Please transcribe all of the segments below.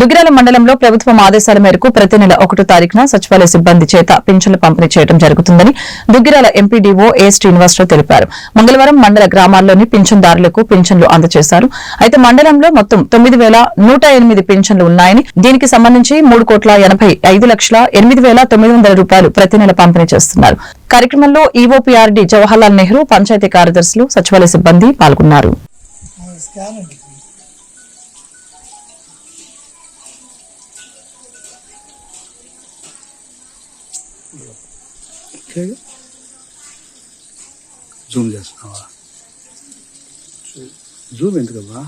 దుగ్గిరాల మండలంలో ప్రభుత్వం ఆదేశాల మేరకు ప్రతి నెల ఒకటో తారీఖున సచివాలయ సిబ్బంది చేత పింఛన్లు పంపిణీ చేయడం జరుగుతుందని దుగ్గిరాల ఎంపీడీఓ ఏ శ్రీనివాసరావు తెలిపారు. మంగళవారం మండల గ్రామాల్లోని పింఛన్దారులకు పింఛన్లు అందజేశారు. అయితే మండలంలో మొత్తం తొమ్మిది వేల నూట ఎనిమిది పింఛన్లు ఉన్నాయని దీనికి సంబంధించి మూడు కోట్ల ఎనభై ఐదు లక్షల ఎనిమిది వేల తొమ్మిది వందల రూపాయలు ప్రతి నెల పంపిణీ చేస్తున్నారు. కార్యక్రమంలో ఈఓపీఆర్డీ జవహర్లాల్ నెహ్రూ పంచాయతీ కార్యదర్శులు సచివాలయ సిబ్బంది పాల్గొన్నారు. జూమ్ చేస్తున్నావా? జూమ్ ఎందుకమ్మా?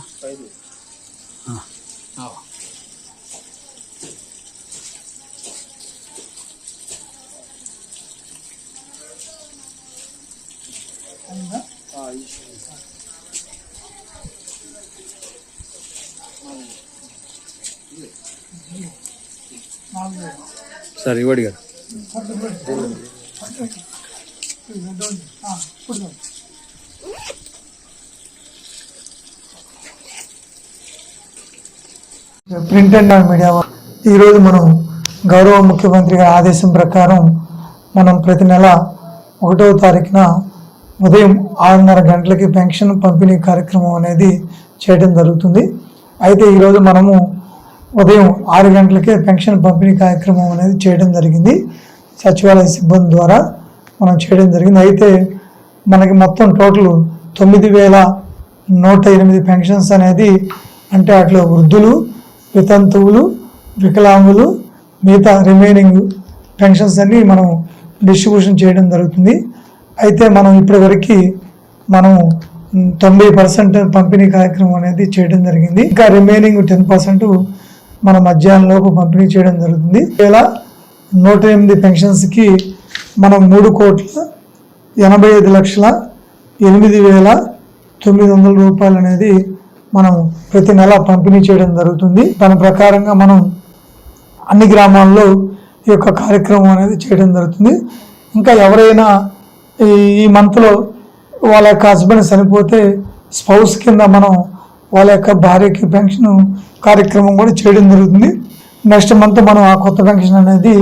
సరే ఇవ్వడి గారు. ప్రింట్ అండ్ మీడియా ఈరోజు మనం గౌరవ ముఖ్యమంత్రి గారి ఆదేశం ప్రకారం మనం ప్రతి నెల ఒకటవ తారీఖున ఉదయం ఆరున్నర గంటలకి పెన్షన్ పంపిణీ కార్యక్రమం అనేది చేయడం జరుగుతుంది. అయితే ఈరోజు మనము ఉదయం ఆరు గంటలకే పెన్షన్ పంపిణీ కార్యక్రమం అనేది చేయడం జరిగింది. సచివాలయ సిబ్బంది ద్వారా మనం చేయడం జరిగింది. అయితే మనకి మొత్తం టోటల్ తొమ్మిది వేల నూట ఎనిమిది పెన్షన్స్ అనేది అంటే అట్లా వృద్ధులు వితంతువులు వికలాంగులు మిగతా రిమైనింగ్ పెన్షన్స్ అన్ని మనం డిస్ట్రిబ్యూషన్ చేయడం జరుగుతుంది. అయితే మనం ఇప్పటివరకు మనం తొంభై పర్సెంట్ పంపిణీ కార్యక్రమం అనేది చేయడం జరిగింది. ఇంకా రిమైనింగ్ టెన్ పర్సెంట్ మన మధ్యాహ్నం లోపు పంపిణీ చేయడం జరుగుతుంది. ఇలా నూట ఎనిమిది పెన్షన్స్కి మనం మూడు కోట్ల ఎనభై ఐదు లక్షల ఎనిమిది వేల తొమ్మిది వందల రూపాయలు అనేది మనం ప్రతి నెల పంపిణీ చేయడం జరుగుతుంది. దాని ప్రకారంగా మనం అన్ని గ్రామాల్లో ఈ యొక్క కార్యక్రమం అనేది చేయడం జరుగుతుంది. ఇంకా ఎవరైనా ఈ ఈ మంత్లో వాళ్ళ యొక్క హస్బెండ్ చనిపోతే స్పౌస్ కింద మనం వాళ్ళ యొక్క భార్యకి పెన్షన్ కార్యక్రమం కూడా చేయడం జరుగుతుంది. నెక్స్ట్ మంత్ మనం ఆ కొత్త పెన్షన్ అనేది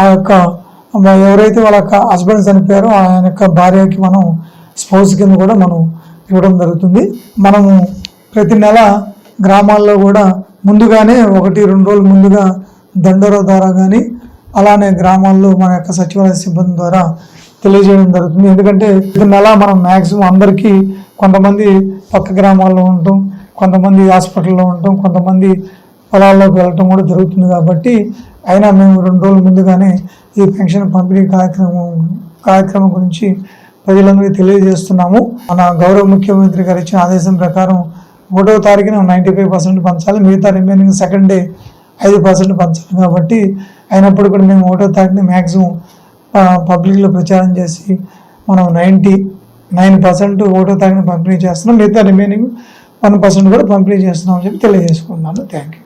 ఆ యొక్క ఎవరైతే వాళ్ళ యొక్క హస్బెండ్ చనిపోయారో ఆయన యొక్క భార్యకి మనం స్పౌస్ కింద కూడా మనం ఇవ్వడం జరుగుతుంది. మనము ప్రతి నెల గ్రామాల్లో కూడా ముందుగానే ఒకటి రెండు రోజులు ముందుగా దండోరా ద్వారా కానీ అలానే గ్రామాల్లో మన యొక్క సచివాలయ సిబ్బంది ద్వారా తెలియజేయడం జరుగుతుంది. ఎందుకంటే ప్రతి నెల మనం మ్యాక్సిమం అందరికీ కొంతమంది పక్క గ్రామాల్లో ఉంటాం కొంతమంది హాస్పిటల్లో ఉంటాం కొంతమంది పొలాల్లోకి వెళ్ళటం కూడా జరుగుతుంది కాబట్టి అయినా మేము రెండు రోజుల ముందుగానే ఈ పెన్షన్ పంపిణీ కార్యక్రమం కార్యక్రమం గురించి ప్రజలందరికీ తెలియజేస్తున్నాము. మన గౌరవ ముఖ్యమంత్రి గారు ఇచ్చిన ఆదేశం ప్రకారం ఒకటో తారీఖున నైంటీ ఫైవ్ పర్సెంట్ పంచాలి మిగతా రిమైనింగ్ సెకండ్ డే ఐదు పర్సెంట్ పంచాలి కాబట్టి అయినప్పుడు కూడా మేము ఒకటో తారీఖున మ్యాక్సిమం పబ్లిక్లో ప్రచారం చేసి మనం నైంటీ నైన్ పర్సెంట్ ఒకటో తారీఖున పంపిణీ చేస్తున్నాం మిగతా రిమైనింగ్ వన్ పర్సెంట్ కూడా పంపిణీ చేస్తున్నాం అని చెప్పి తెలియజేసుకున్నాను థ్యాంక్ యూ